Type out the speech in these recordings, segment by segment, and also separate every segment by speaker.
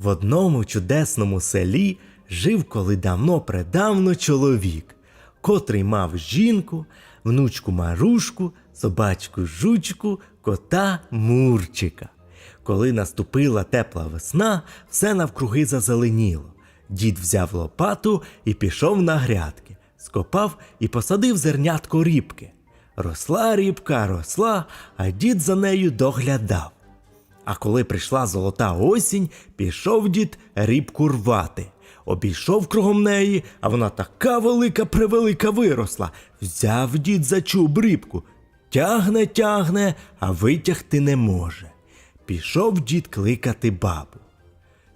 Speaker 1: В одному чудесному селі жив коли давно предавно чоловік, котрий мав жінку, внучку Марушку, собачку жучку, кота Мурчика. Коли наступила тепла весна, все навкруги зазеленіло. Дід взяв лопату і пішов на грядки, скопав і посадив зернятко рібки. Росла рібка, росла, а дід за нею доглядав. А коли прийшла золота осінь, пішов дід рібку рвати. Обійшов кругом неї, а вона така велика превелика виросла. Взяв дід за чуб рібку. Тягне, тягне, а витягти не може. Пішов дід кликати бабу.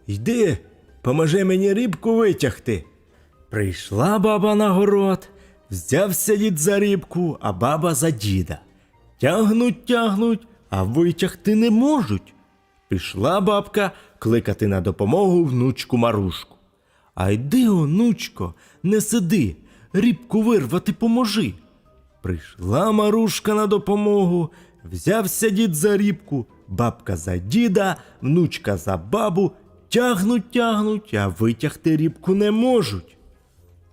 Speaker 1: Йди, поможи мені рібку витягти. Прийшла баба на город, взявся дід за рібку, а баба за діда. Тягнуть, тягнуть, а витягти не можуть. Пішла бабка кликати на допомогу внучку Марушку. А йди, онучко, не сиди, рібку вирвати поможи. Прийшла Марушка на допомогу, взявся дід за рібку, бабка за діда, внучка за бабу, тягнуть, тягнуть, а витягти рібку не можуть.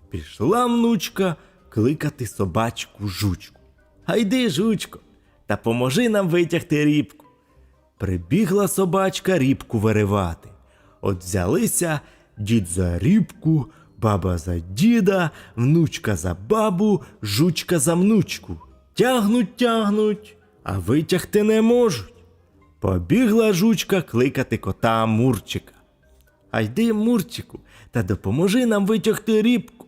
Speaker 1: Пішла внучка кликати собачку жучку. А йди, жучко, та поможи нам витягти рібку. Прибігла собачка рібку виривати. От взялися дід за рібку, баба за діда, внучка за бабу, жучка за внучку. Тягнуть, тягнуть, а витягти не можуть. Побігла жучка кликати кота Мурчика. А йди, Мурчику, та допоможи нам витягти рібку.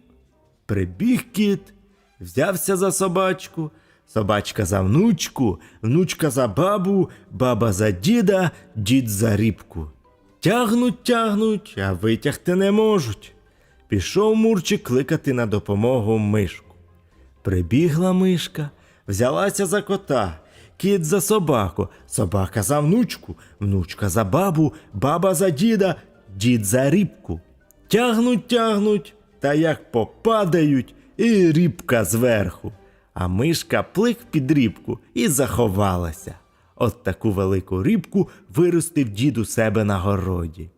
Speaker 1: Прибіг кіт, взявся за собачку, собачка за внучку, внучка за бабу, баба за діда, дід за рібку. Тягнуть, тягнуть, а витягти не можуть. Пішов Мурчик кликати на допомогу мишку. Прибігла мишка, взялася за кота, кіт за собаку, собака за внучку, внучка за бабу, баба за діда, дід за рібку. Тягнуть, тягнуть, та як попадають, і рібка зверху. А мишка плик під рібку і заховалася. От таку велику рібку виростив дід у себе на городі.